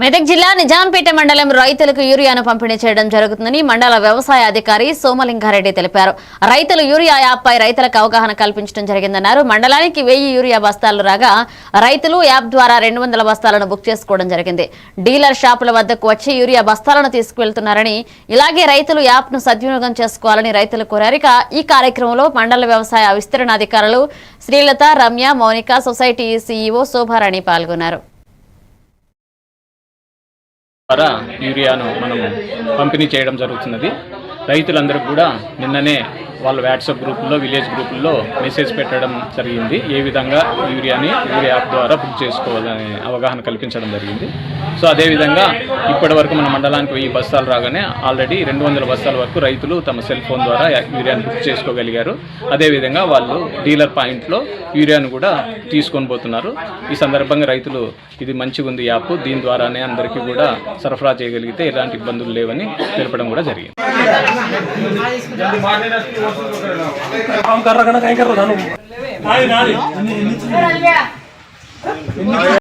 మెదక్ జిల్లా నిజాంపేట మండలం రైతులకు యూరియాను పంపిణీ చేయడం జరుగుతుందని మండల వ్యవసాయ అధికారి సోమలింగారెడ్డి తెలిపారు. రైతులు యూరియా యాప్పై రైతులకు అవగాహన కల్పించడం జరిగిందన్నారు. మండలానికి వెయ్యి యూరియా బస్తాలు రాగా రైతులు యాప్ ద్వారా రెండు వందల బస్తాలను బుక్ చేసుకోవడం జరిగింది. డీలర్ షాపుల వద్దకు వచ్చి యూరియా బస్తాలను తీసుకువెళ్తున్నారని ఇలాగే రైతులు యాప్ను సద్వినియోగం చేసుకోవాలని రైతులు కోరారు. ఈ కార్యక్రమంలో మండల వ్యవసాయ విస్తరణ అధికారులు శ్రీలత రమ్య మౌనిక సొసైటీ సీఈఓ శోభారాణి పాల్గొన్నారు. ద్వారా యూరియాను మనం పంపిణీ చేయడం జరుగుతున్నది. రైతులందరూ కూడా నిన్ననే వాళ్ళ వాట్సాప్ గ్రూపుల్లో విలేజ్ గ్రూపుల్లో మెసేజ్ పెట్టడం జరిగింది. ఏ విధంగా యూరియాని యూరియా యాప్ ద్వారా బుక్ చేసుకోవాలని అవగాహన కల్పించడం జరిగింది. సో అదేవిధంగా ఇప్పటి వరకు మన మండలానికి వెయ్యి బస్తాలు రాగానే ఆల్రెడీ రెండు వందల బస్తాల వరకు రైతులు తమ సెల్ ఫోన్ ద్వారా యూరియాను బుక్ చేసుకోగలిగారు. అదేవిధంగా వాళ్ళు డీలర్ పాయింట్లో యూరియాను కూడా తీసుకొని పోతున్నారు. ఈ సందర్భంగా రైతులు ఇది మంచిగా ఉంది యాప్ దీని ద్వారానే అందరికీ కూడా సరఫరా చేయగలిగితే ఎలాంటి ఇబ్బందులు లేవని తెలపడం కూడా జరిగింది. काम कर रखा ना कहीं कर रहा था